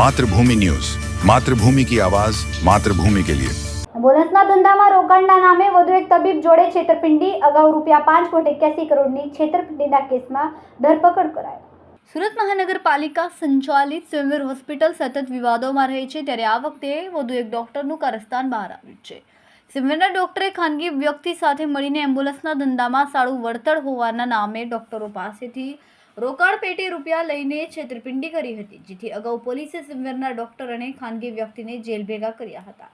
Mathrubhumi news. Mathrubhumi કી આવાજ માતૃભૂમિ કે લિયે. એમ્બ્યુલન્સના ધંધામાં રોકાણના નામે વધુ એક તબીબ જોડે છેતરપિંડી. અગાઉ રૂપિયા પાંચ કોટ એક્યાસી કરોડની છેતરપિંડીના કેસમાં ધરપકડ કરાઈ સુરત મહાનગરપાલિકા સંચાલિત સ્વયંવીર હોસ્પિટલ સતત વિવાદોમાં રહે છે. ત્યારે આ વખતે વધુ એક ડોક્ટરનું કારસ્તાન બહાર આવ્યું છે. સિમરના ડોક્ટરે ખાનગી વ્યક્તિ સાથે મળીને એમ્બ્યુલન્સના ધંધામાં સારું વળતર હોવાના નામે ડોક્ટરો પાસેથી રોકાણ પેટે રૂપિયા લઈને છેતરપિંડી કરી હતી, જેથી અગાઉ પોલીસે સિમવેરના ડોક્ટર અને ખાનગી વ્યક્તિને જેલ ભેગા કર્યા હતા.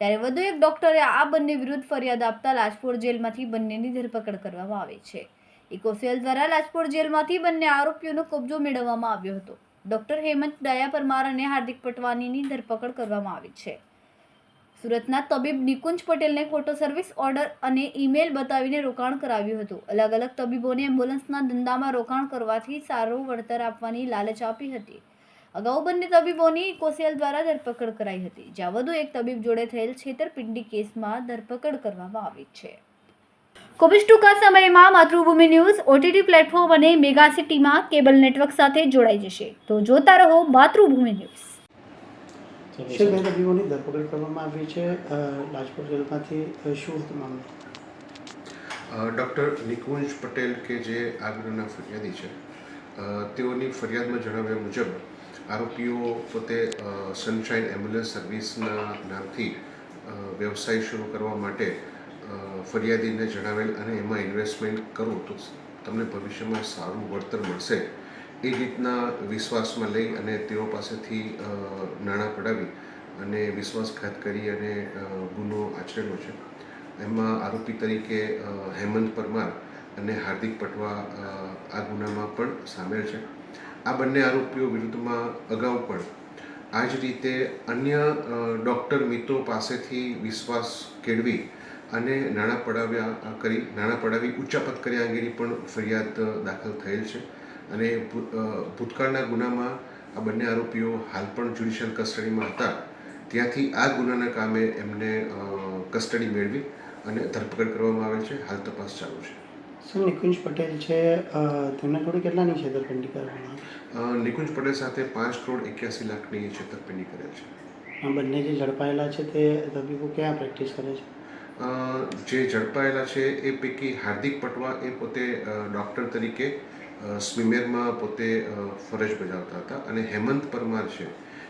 ત્યારે વધુ એક ડોક્ટરે આ બંને વિરુદ્ધ ફરિયાદ આપતા લાજપોર જેલમાંથી બંનેની ધરપકડ કરવામાં આવી છે. ઇકોસેલ દ્વારા લાજપોર જેલમાંથી બંને આરોપીઓનો કબજો મેળવવામાં આવ્યો હતો. ડોક્ટર હેમંત દયા પરમાર અને હાર્દિક પટવાનીની ધરપકડ કરવામાં આવી છે. સુરતના તબીબ નિકુંજ પટેલને ખોટો સર્વિસ ઓર્ડર અને ઈમેલ બતાવીને રોકાણ કરાવ્યું હતું. અલગ અલગ તબીબોને એમ્બ્યુલન્સના ધંધામાં રોકાણ કરવાથી સારું વળતર આપવાની લાલચ આપી હતી. અગાઉ બંને તબીબોની ઇકોસેલ દ્વારા ધરપકડ કરાઈ હતી. જ્યાં વધુ એક તબીબ જોડે થયેલ છેતરપિંડી કેસમાં ધરપકડ કરવામાં આવી છે. કોવિડ ટૂંકા સમયમાં માતૃભૂમિ ન્યૂઝ, ઓટીટી પ્લેટફોર્મ અને મેગા સિટીમાં કેબલ નેટવર્ક સાથે જોડાઈ જશે. તો જોતા રહો માતૃભૂમિ ન્યૂઝ. છે. બે તબીબોની ધરપકડ કરવામાં આવી છે રાજકોટ જેલમાંથી. શું હતું મામલો? ડૉક્ટર નિકુંજ પટેલ કે જે આ ગુનાના ફરિયાદી છે તેઓની ફરિયાદમાં જણાવ્યા મુજબ આરોપીઓ પોતે સનશાઇન એમ્બ્યુલન્સ સર્વિસના નામથી વ્યવસાય શરૂ કરવા માટે ફરિયાદીને જણાવેલ અને એમાં ઇન્વેસ્ટમેન્ટ કરો તો તમને ભવિષ્યમાં સારું વળતર મળશે. એ રીતના વિશ્વાસમાં લઈ અને તેઓ પાસેથી નાણાં પડાવી અને વિશ્વાસઘાત કરી અને ગુનો આચરેલો છે. એમાં આરોપી તરીકે હેમંત પરમાર અને હાર્દિક પટવા આ ગુનામાં પણ સામેલ છે. આ બંને આરોપીઓ વિરુદ્ધમાં અગાઉ પણ આ જ રીતે અન્ય ડૉક્ટર મિત્રો પાસેથી વિશ્વાસ કેળવી અને નાણાં પડાવ્યા, કરી, નાણાં પડાવી ઉચ્ચાપત કર્યા અંગેની પણ ફરિયાદ દાખલ થયેલ છે. અને ભૂતકાળના ગુનામાં આ બંને આરોપીઓ હાલ પણ જ્યુડિશિયલ કસ્ટડીમાં હતા. ત્યાંથી આ ગુનાના કામે એમને કસ્ટડી મેળવી અને ધરપકડ કરવામાં આવેલ છે. હાલ તપાસ ચાલુ છે. સર નિકુંજ પટેલ છે તેમના જોડે કેટલાની છેતરપિંડી કરવામાં નિકુંજ પટેલ સાથે પાંચ કરોડ એક્યાસી લાખની છેતરપિંડી કરેલ છે. આ બંને જે ઝડપાયેલા છે તે તબીબો ક્યાં પ્રેક્ટિસ કરે છે? જે ઝડપાયેલા છે એ પૈકી હાર્દિક પટવા એ પોતે ડૉક્ટર તરીકે સ્વિમેરમાં પોતે ફરજ બજાવતા હતા અને હેમંત પરમાર છે,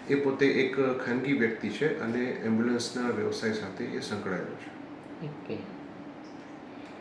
એ પોતે એક ખાનગી વ્યક્તિ છે અને એમ્બ્યુલન્સના વ્યવસાય સાથે એ સંકળાયેલો છે. ઓકે